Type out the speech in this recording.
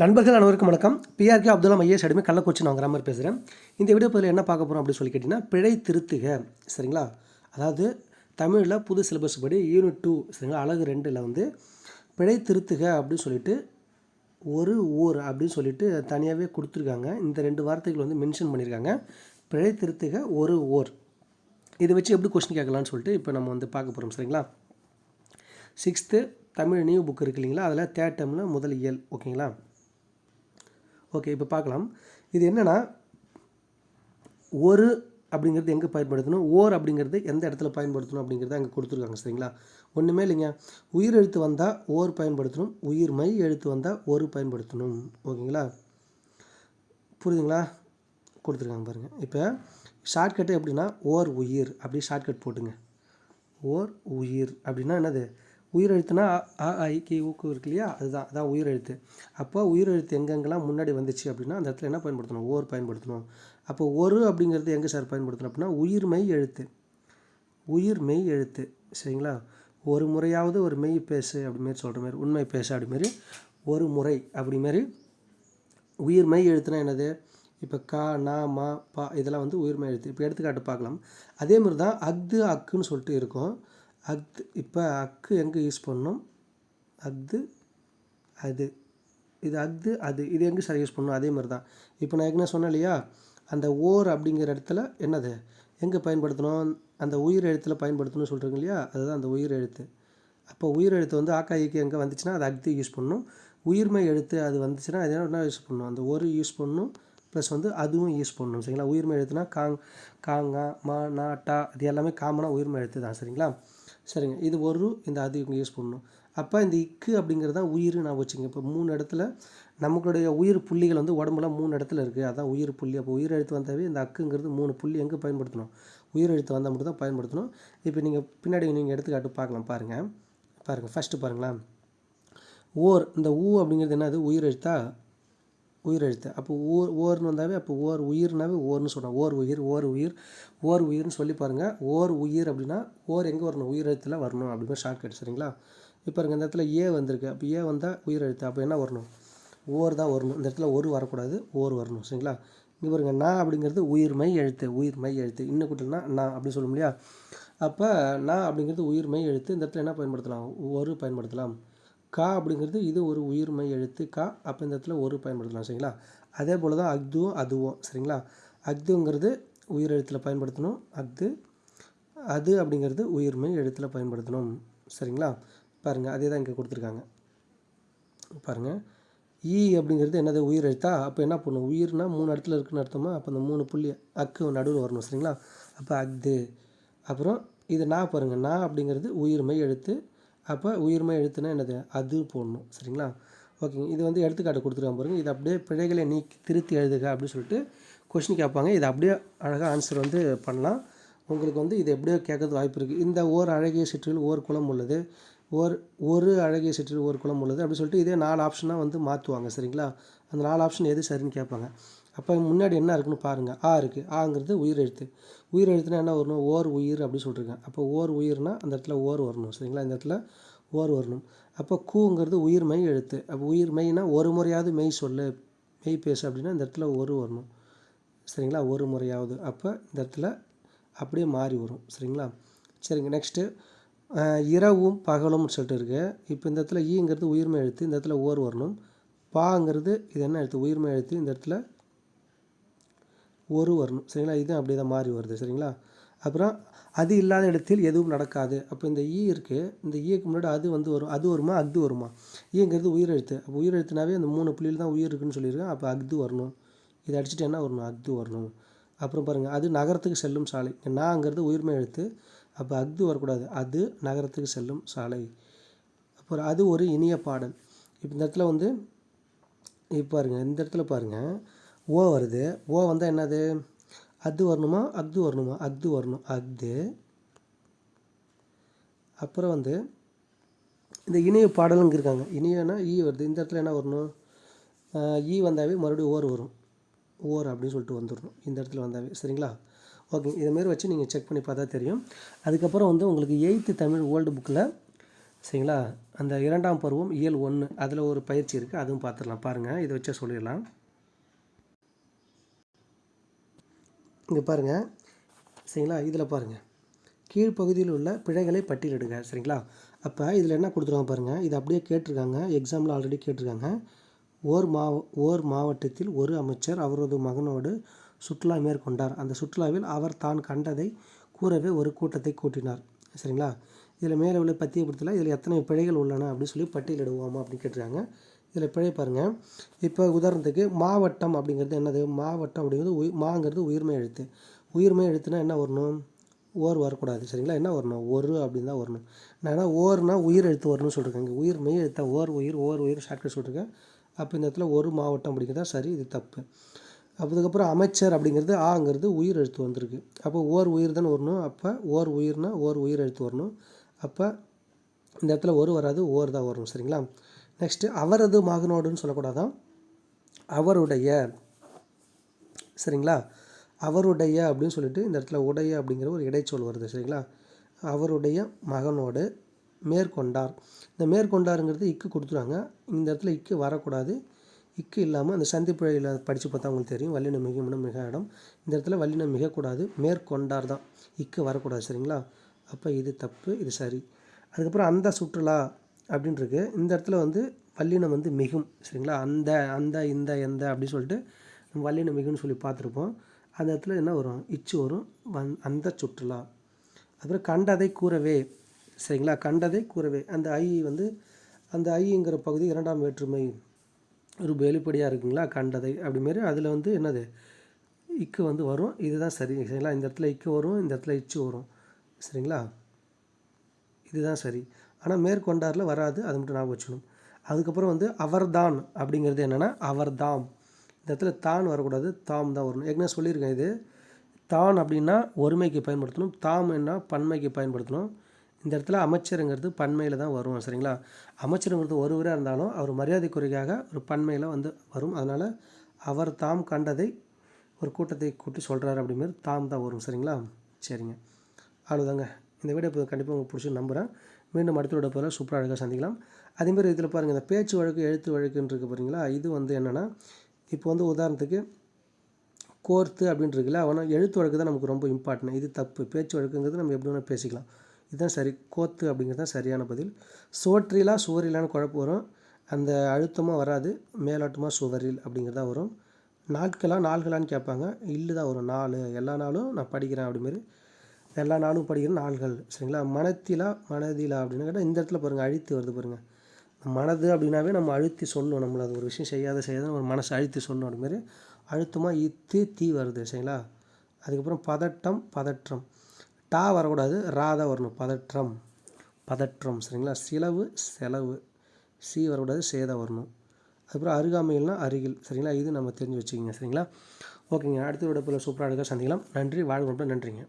நண்பர்கள் அனைவருக்கும் வணக்கம். பிஆர்கே அப்துல்லா ஐஏஎஸ் அடிமை கள்ளக்குறிச்சி நான் கிராமர் பேசுகிறேன் இந்த வீடியோ பதில் என்ன பார்க்க போகிறோம் அப்படின்னு சொல்லி கேட்டிங்கன்னா பிழை திருத்துக. சரிங்களா? அதாவது தமிழில் புது சிலபஸ் படி யூனிட் டூ சரிங்களா? அழகு ரெண்டில் வந்து பிழை திருத்துக அப்படின்னு சொல்லிட்டு ஒரு ஊர் அப்படின்னு சொல்லிட்டு தனியாகவே கொடுத்துருக்காங்க. இந்த ரெண்டு வார்த்தைகள் வந்து மென்ஷன் பண்ணியிருக்காங்க. பிழை திருத்துக ஒரு ஓர் இதை வச்சு எப்படி கொஸ்டின் கேட்கலான்னு சொல்லிட்டு இப்போ நம்ம வந்து பார்க்க போகிறோம் சரிங்களா? சிக்ஸ்த்து தமிழ் நியூ புக் இருக்கு இல்லைங்களா? அதில் தேர்ட் முதல் இயல். ஓகேங்களா? ஓகே இப்போ பார்க்கலாம் இது என்னென்னா ஒரு அப்படிங்கிறது எங்கே பயன்படுத்தணும்? ஓர் அப்படிங்கிறது எந்த இடத்துல பயன்படுத்தணும் அப்படிங்கிறத அங்கே கொடுத்துருக்காங்க சரிங்களா? ஒன்றுமே இல்லைங்க. உயிர் எழுத்து வந்தால் ஓர் பயன்படுத்தணும் உயிர் மை எழுத்து வந்தால் ஒரு பயன்படுத்தணும் ஓகேங்களா? புரியுதுங்களா? கொடுத்துருக்காங்க பாருங்கள் இப்போ ஷார்ட்கட்டு எப்படின்னா ஓர் உயிர் அப்படி ஷார்ட்கட் போட்டுங்க. ஓர் உயிர் அப்படின்னா என்னது? உயிரெழுத்துனா அ ஆ, இ கி ஊக்கு இருக்கு இல்லையா? அதுதான் அதான் உயிரெழுத்து. அப்போ உயிரெழுத்து எங்கெங்கெல்லாம் முன்னாடி வந்துச்சு அப்படின்னா அந்த இடத்துல என்ன பயன்படுத்தணும்? ஓர் பயன்படுத்தணும். அப்போ ஒரு அப்படிங்கிறது எங்கே சார் பயன்படுத்தணும் அப்படின்னா உயிர் மெய் எழுத்து. உயிர் மெய் எழுத்து. சரிங்களா? ஒரு முறையாவது ஒரு மெய் பேசு அப்படிமாரி சொல்கிற மாதிரி உண்மை பேசு அப்படிமாரி ஒரு முறை அப்படிமாரி உயிர் மெய் எழுத்துனா என்னது? இப்போ கா நா மா பா இதெல்லாம் வந்து உயிர்மை எழுத்து. இப்போ எடுத்துக்காட்டு பார்க்கலாம். அதே மாதிரி தான் அக்து அக்குன்னு சொல்லிட்டு இருக்கும். அக்து இப்போ அக்கு எங்கே யூஸ் பண்ணணும் அக்து அது. இது அக்து அது. இது எங்கே சார் யூஸ் பண்ணணும் அதே மாதிரி தான் இப்போ நான் ஏற்கனவே சொன்னேன் இல்லையா? அந்த ஓர் அப்படிங்கிற இடத்துல என்னது? எங்கே பயன்படுத்தணும்? அந்த உயிர் எழுத்தில் பயன்படுத்தணும்னு சொல்கிறீங்க இல்லையா? அதுதான் அந்த உயிர் எழுத்து. அப்போ உயிர் எழுத்து வந்து ஆக்கா ஈக்கு எங்கே வந்துச்சுன்னா அது அக்தி யூஸ் பண்ணணும் உயிர்மை எழுத்து அது வந்துச்சுன்னா அது என்ன யூஸ் பண்ணணும் அந்த ஒரு யூஸ் பண்ணணும் ப்ளஸ் வந்து அதுவும் யூஸ் பண்ணணும் சரிங்களா? உயிர்மை எழுத்துனா காங் காங்கா மா நா டா. இது எல்லாமே காமனாக உயிர்மை எழுத்து தான் சரிங்களா? சரிங்க. இது ஒரு இந்த அது இவங்க யூஸ் பண்ணணும். அப்போ இந்த இக்கு அப்படிங்கிறது தான் உயிர் நான் வச்சுங்க இப்போ மூணு இடத்துல நமக்குடைய உயிர் புள்ளிகள் வந்து உடம்புல மூணு இடத்துல இருக்குது அதான் உயிர் புள்ளி. அப்போ உயிர் எழுத்து வந்தாவே இந்த அக்குங்கிறது மூணு புள்ளி எங்கே பயன்படுத்தணும்? உயிர் எழுத்து வந்தால் மட்டும் தான் பயன்படுத்தணும். இப்போ நீங்கள் பின்னாடி நீங்கள் எடுத்துக்காட்டு பார்க்கலாம். பாருங்கள் பாருங்கள் ஃபஸ்ட்டு பாருங்களேன். ஓர் இந்த ஊ அப்படிங்கிறது என்னது? உயிர் எழுத்தா உயிர் எழுத்து அப்போ ஓர் ஓர்னு வந்தாவே அப்போ ஓர் உயிர்னாவே ஓர்னு சொல்கிறோம் ஓர் உயிர் ஓர் உயிர் ஓர் உயிர்னு சொல்லி பாருங்கள் ஓர் உயிர் அப்படின்னா ஓர் எங்கே வரணும்? உயிர் எழுத்தில் வரணும் அப்படின்னு ஷார்ட் சரிங்களா? இப்போ பாருங்க இந்த இடத்துல ஏ வந்திருக்கு. அப்போ ஏ வந்தால் உயிர் எழுத்து அப்போ என்ன வரணும்? ஓர் தான் வரணும். இந்த இடத்துல ஒரு வரக்கூடாது ஓர் வரணும் சரிங்களா? இங்கே பாருங்க நான் அப்படிங்கிறது உயிர்மை எழுத்து உயிர்மை எழுத்து. இன்னும் கூட்டல்னா நான் அப்படின்னு சொல்லும் இல்லையா? அப்போ நான் அப்படிங்கிறது உயிர்மை எழுத்து. இந்த இடத்துல என்ன பயன்படுத்தலாம்? ஒரு பயன்படுத்தலாம். கா அப்படிங்கிறது இது ஒரு உயிர்மை எழுத்து. கா அப்போ இந்த இடத்துல ஒரு பயன்படுத்தலாம் சரிங்களா? அதே போல் தான் அக்துவும் அதுவும் சரிங்களா? அக்துங்கிறது உயிர் எழுத்தில் பயன்படுத்தணும். அக்து அது அப்படிங்கிறது உயிர்மை எழுத்தில் பயன்படுத்தணும் சரிங்களா? பாருங்கள் அதே தான் இங்கே கொடுத்துருக்காங்க. பாருங்கள் ஈ அப்படிங்கிறது என்னது? உயிர் எழுத்தா? அப்போ என்ன பண்ணும் உயிர்னா மூணு இடத்துல இருக்குன்னு அர்த்தமா? அப்போ அந்த மூணு புள்ளி அக்கு நடுவில் வரணும் சரிங்களா? அப்போ அக்து அப்புறம் இது நான் பாருங்கள் நான் அப்படிங்கிறது உயிர்மை எழுத்து. அப்போ உயிர்மை எழுத்துனா என்னது? அது போடணும். சரிங்களா? ஓகேங்க இது வந்து எடுத்துக்காட்டு கொடுத்துருக்காங்க பாருங்கள் இது அப்படியே பிழைகளை நீக்கி திருத்தி எழுதுக அப்படின்னு சொல்லிட்டு கொஷின் கேட்பாங்க. இதை அப்படியே அழகாக ஆன்சர் வந்து பண்ணலாம். உங்களுக்கு வந்து இது எப்படியோ கேட்கறது வாய்ப்பு இருக்குது இந்த ஓர் அழகிய சிற்றில் ஓர் குளம் உள்ளது. ஓர் ஒரு அழகிய சிற்றில் ஒரு குளம் உள்ளது அப்படின்னு சொல்லிட்டு இதே நாலு ஆப்ஷனாக வந்து மாற்றுவாங்க சரிங்களா? அந்த நாலு ஆப்ஷன் எது சரின்னு கேட்பாங்க. அப்போ முன்னாடி என்ன இருக்குன்னு பாருங்கள் ஆ இருக்குது ஆங்கிறது உயிர் எழுத்து உயிர் எழுத்துனா என்ன வரணும்? ஓர் உயிர் அப்படி சொல்லிருக்கேன் அப்போ ஓர் உயிர்னா அந்த இடத்துல ஓர் வரணும். சரிங்களா? இந்த இடத்துல ஓர் வரணும். அப்போ கூங்கிறது உயிர் மெய் எழுத்து. அப்போ உயிர் மெய்னா ஒரு முறையாவது மெய் சொல்லு. மெய் பேசு அப்படின்னா இந்த இடத்துல ஒரு வரணும். சரிங்களா? ஒரு முறையாவது. அப்போ இந்த இடத்துல அப்படியே மாறி வரும். சரிங்களா? சரிங்க. நெக்ஸ்ட்டு இரவும் பகலும் சொல்லிட்டு இருக்கு. இப்போ இந்த இடத்துல ஈங்கிறது உயிர்மை எழுத்து. இந்த இடத்துல ஓர் வரணும். பாங்கிறது இது என்ன எழுத்து? உயிர்மை எழுத்து. இந்த இடத்துல ஒரு வரணும். சரிங்களா? இது அப்படியே தான் மாறி வருது. சரிங்களா? அப்புறம் அது இல்லாத இடத்தில் எதுவும் நடக்காது. அப்போ இந்த ஈ இருக்குது இந்த ஈக்கு முன்னாடி அது வந்து வரும். அது வருமா? அக்து வருமா? ஈங்கிறது உயிரெழுத்து. அப்போ உயிரெழுத்துனாவே அந்த மூணு புள்ளியில் தான் உயிர் இருக்குன்னு சொல்லியிருக்கேன் அப்போ அக்து வரணும். இதை அடிச்சுட்டு என்ன வரணும்? அக்து வரணும். அப்புறம் பாருங்கள் அது நகரத்துக்கு செல்லும் சாலை. நாங்கிறது உயிர்மை எழுத்து. அப்போ அக்து வரக்கூடாது. அது நகரத்துக்கு செல்லும் சாலை. அப்புறம் அது ஒரு இனிய பாடல். இப்போ இந்த இடத்துல வந்து இப்போ பாருங்கள் இந்த இடத்துல பாருங்கள் ஓ வருது. ஓ வந்தால் என்னது? அது வரணுமா? அக்து வரணுமா? அக்து வரணும். அக்து அப்புறம் வந்து இந்த இனிய பாடலுங்க இருக்காங்க. இணையனா ஈ வருது. இந்த இடத்துல என்ன வரணும்? ஈ வந்தாவே மறுபடியும் ஓர் வரும். ஓர் அப்படின்னு சொல்லிட்டு வந்துடணும். இந்த இடத்துல வந்தாவே. சரிங்களா? ஓகே. இதைமாரி வச்சு நீங்கள் செக் பண்ணி பார்த்தா தெரியும். அதுக்கப்புறம் வந்து உங்களுக்கு எயித்து தமிழ் ஓல்டு புக்கில் சரிங்களா? அந்த இரண்டாம் பருவம் இயல் ஒன்று அதில் ஒரு பயிற்சி இருக்குது அதுவும் பார்த்துடலாம். பாருங்கள் இதை வச்சே சொல்லிடலாம். இங்கே பாருங்கள் சரிங்களா? இதில் பாருங்கள் கீழ்ப்பகுதியில் உள்ள பிழைகளை பட்டியலிடுங்க. சரிங்களா? அப்போ இதில் என்ன கொடுத்துருவாங்க பாருங்கள் இது அப்படியே கேட்டிருக்காங்க. எக்ஸாமில் ஆல்ரெடி கேட்டிருக்காங்க. ஓர் மாவ ஓர் மாவட்டத்தில் ஒரு அமைச்சர் அவரது மகனோடு சுற்றுலா மேற்கொண்டார். அந்த சுற்றுலாவில் அவர் தான் கண்டதை கூறவே ஒரு கூட்டத்தை கூட்டினார். சரிங்களா? இதில் மேலே உள்ள பத்தியப்படுத்தல இதில் எத்தனை பிழைகள் உள்ளன அப்படின்னு சொல்லி பட்டியலிடுவோமா அப்படின்னு கேட்டிருக்காங்க. இதில் பிழை பாருங்கள் இப்போ உதாரணத்துக்கு மாவட்டம் அப்படிங்கிறது என்னது? மாவட்டம் அப்படிங்கிறது உய் மாங்கிறது உயிர்மை எழுத்து. உயிர்மை எழுத்துனா என்ன வரணும்? ஓர் வரக்கூடாது சரிங்களா? என்ன வரணும்? ஒரு அப்படின்னு தான் வரணும். நான் என்ன ஓர்னா உயிர் எழுத்து வரணும்னு சொல்லியிருக்கேன் இங்கே உயிர் மெய் எழுத்தா ஓர் உயிர் ஓர் உயிர் ஷார்ட்கட் சொல்லியிருக்கேன் அப்போ இந்த இடத்துல ஒரு மாவட்டம் அப்படிங்கிறதா சரி இது தப்பு. அதுக்கப்புறம் அமைச்சர் அப்படிங்கிறது ஆங்கிறது உயிர் எழுத்து வந்திருக்கு. அப்போ ஓர் உயிர் தான் வரணும்? அப்போ ஓர் உயிர்னா ஓர் உயிர் எழுத்து வரணும். அப்போ இந்த இடத்துல ஒரு வராது ஓர் தான் வரணும் சரிங்களா? நெக்ஸ்ட்டு அவரது மகனோடுன்னு சொல்லக்கூடாதான் அவருடைய சரிங்களா? அவருடைய அப்படின்னு சொல்லிட்டு இந்த இடத்துல உடைய அப்படிங்கிற ஒரு இடைச்சொல் வருது சரிங்களா? அவருடைய மகனோடு மேற்கொண்டார். இந்த மேற்கொண்டாருங்கிறது இக்கு கொடுத்துருவாங்க. இந்த இடத்துல இக்கு வரக்கூடாது. இக்கு இல்லாமல் அந்த சந்திப்பிழையில் படித்து பார்த்தா உங்களுக்கு தெரியும். வல்லினம் மிக மிக இடம். இந்த இடத்துல வல்லினம் மிகக்கூடாது. மேற்கொண்டார் தான். இக்கு வரக்கூடாது சரிங்களா? அப்போ இது தப்பு இது சரி. அதுக்கப்புறம் அந்த சுற்றுலா அப்படின்ட்டுருக்கு இந்த இடத்துல வந்து வல்லினம் வந்து மிகும் சரிங்களா? அந்த அந்த இந்த எந்த அப்படி சொல்லிட்டு நம்ம வல்லினம் மிகுன்னு சொல்லி பார்த்துருப்போம். அந்த இடத்துல என்ன வரும்? இச்சு வரும். வந் அந்த சுற்றுலா. அப்புறம் கண்டதை கூறவே சரிங்களா? கண்டதை கூறவே. அந்த ஐ வந்து அந்த ஐங்கிற பகுதி இரண்டாம் வேற்றுமை ஒரு வெளிப்படையாக இருக்குங்களா? கண்டதை அப்படி மாரி அதில் வந்து என்னது? இக்கு வந்து வரும். இதுதான் சரி சரிங்களா? இந்த இடத்துல இக்கு வரும் இந்த இடத்துல இச்சு வரும் சரிங்களா? இதுதான் சரி. ஆனால் மேற்கொண்டாரில் வராது அது மட்டும் ஞாபகம் வச்சுக்கணும். அதுக்கப்புறம் வந்து அவர்தான் அப்படிங்கிறது என்னென்னா அவர்தாம். இந்த இடத்துல தான் வரக்கூடாது தாம் தான் வரணும். ஏற்கனவே சொல்லியிருக்கேன் இது. தான் அப்படின்னா ஒருமைக்கு பயன்படுத்தணும் தாம் என்ன பன்மைக்கு பயன்படுத்தணும். இந்த இடத்துல அமைச்சருங்கிறது பன்மையில் தான் வரும் சரிங்களா? அமைச்சருங்கிறது ஒருவராக இருந்தாலும் அவர் மரியாதைக்குறையாக ஒரு பன்மையில் வந்து வரும். அதனால் அவர் தாம் கண்டதை ஒரு கூட்டத்தை கூட்டி சொல்கிறாரு அப்படிங்கிறது தாம் தான் வரும் சரிங்களா? சரிங்க. அவ்வளோதாங்க இந்த வீடியோ இப்போ கண்டிப்பாக உங்களுக்கு பிடிச்சி நம்புகிறேன் மீண்டும் அடுத்த விட போகிற சூப்பராக அழகாக சந்திக்கலாம். அதேமாதிரி இதில் பாருங்கள் இந்த பேச்சு வழக்கு எழுத்து வழக்குன்னு இருக்குது பாருங்களா இது வந்து என்னென்னா இப்போ வந்து உதாரணத்துக்கு கோர்த்து அப்படின்ட்டு இருக்குல்ல ஆனால் எழுத்து வழக்கு தான் நமக்கு ரொம்ப இம்பார்ட்டன்ட் இது தப்பு. பேச்சு வழக்குங்கிறது நம்ம எப்படி வேணால் பேசிக்கலாம். இதுதான் சரி. கோத்து அப்படிங்கிறது தான் சரியான பதில். சோற்றிலா சுவரிலான்னு குழப்பம் வரும். அந்த அழுத்தமாக வராது. மேலோட்டமாக சுவரில் அப்படிங்கிறதா வரும். நாட்களாக நாள்களான்னு கேட்பாங்க. இல்லு தான் வரும். நாலு. எல்லா நாளும் நான் படிக்கிறேன் அப்படிமாரி எல்லா நாளும் படிக்கிற நாள்கள் சரிங்களா? மனத்திலா மனதிலா அப்படின்னு கேட்டால் இந்த இடத்துல பாருங்கள் அழுத்தி வருது பாருங்கள் மனது அப்படின்னாவே நம்ம அழுத்தி சொல்லணும். நம்மளை அது ஒரு விஷயம் செய்யாத செய்யாத ஒரு மனசை அழுத்தி சொல்லணும் அப்படிமாரி அழுத்தமாக இத்து தீ வருது சரிங்களா? அதுக்கப்புறம் பதட்டம் பதற்றம். டா வரக்கூடாது ரா தான் வரணும். பதற்றம். பதற்றம் சரிங்களா? சிலவு செலவு. சி வரக்கூடாது சேதம் வரணும். அதுக்கப்புறம் அருகாமையில்னா அருகில் சரிங்களா? இது நம்ம தெரிஞ்சு வச்சுக்கோங்க சரிங்களா? ஓகேங்க. அடுத்த விடப்பில் சூப்பராக எடுக்க சந்திக்கலாம். நன்றி. வாழ்க்கை நன்றிங்க.